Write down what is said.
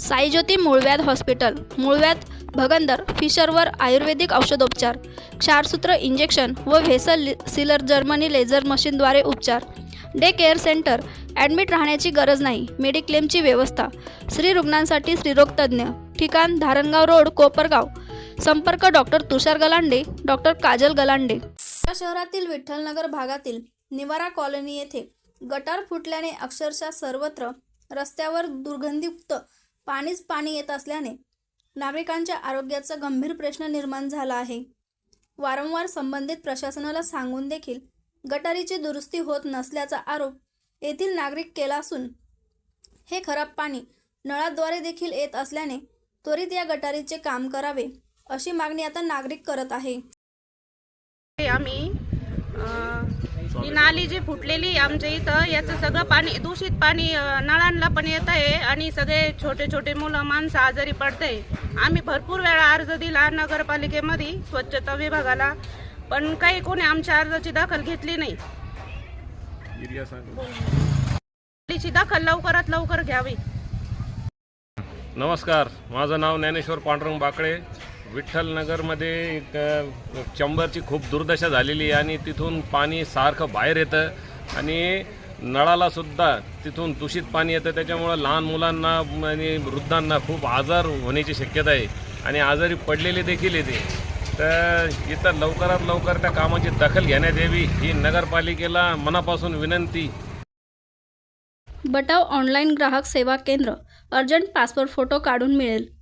साईज्योती मूळव्याध हॉस्पिटल मूळव्याध भगंदर फिशरवर आयुर्वेदिक औषधोपचार क्षारसूत्र इंजेक्शन व व्हेसल सिलर जर्मनी लेझर मशीनद्वारे उपचार. डे केअर सेंटर ॲडमिट राहण्याची गरज नाही मेडिक्लेमची व्यवस्था. स्त्री रुग्णांसाठी स्त्रीरोगतज्ज्ञ ठिकाण धारणगाव रोड कोपरगाव. संपर्क डॉक्टर तुषार गलांडे डॉक्टर काजल गलांडे. या शहरातील विठ्ठलनगर भागातील निवारा कॉलनी येथे गटार फुटल्याने अक्षरशः सर्वत्र रस्त्यावर दुर्गंधीयुक्त पाणीच पाणी येत असल्याने नागरिकांच्या आरोग्याचा गंभीर प्रश्न निर्माण झाला आहे. वारंवार संबंधित प्रशासनाला सांगून देखील गटारीची दुरुस्ती होत नसल्याचा आरोप येथील नागरिक केला असून हे खराब पाणी नळाद्वारे देखील येत असल्याने त्वरित या गटारीचे काम करावे अशी मागणी आता नागरिक करत आहे. आम्ही ही नाली जी फुटलेली आमच्या इथं याचं सगळं पाणी दूषित पाणी नळांना पण येत आहे आणि सगळे छोटे छोटे मुलं माणसं आजारी पडत आहे आम्ही भरपूर वेळा अर्ज दिला नगरपालिकेमध्ये स्वच्छता विभागाला पण काही कोणी आमच्या अर्जाची दखल घेतली नाही. नालीची दखल लवकरात लवकर घ्यावी. नमस्कार माझं नाव ज्ञानेश्वर पांडुरंग बाकळे विठ्ठलनगरमध्ये एक चंबरची खूप दुर्दशा झालेली आहे आणि तिथून पाणी सारखं बाहेर येतं आणि नळाला सुद्धा तिथून दूषित पाणी येतं. त्याच्यामुळं लहान मुलांना आणि वृद्धांना खूप आजार होण्याची शक्यता आहे आणि आजारी पडलेले देखील येते तर इथं लवकरात लवकर त्या कामाची दखल घेण्यात यावी ही नगरपालिकेला मनापासून विनंती. बटाव ऑनलाईन ग्राहक सेवा केंद्र. अर्जंट पासपोर्ट फोटो काढून मिळेल.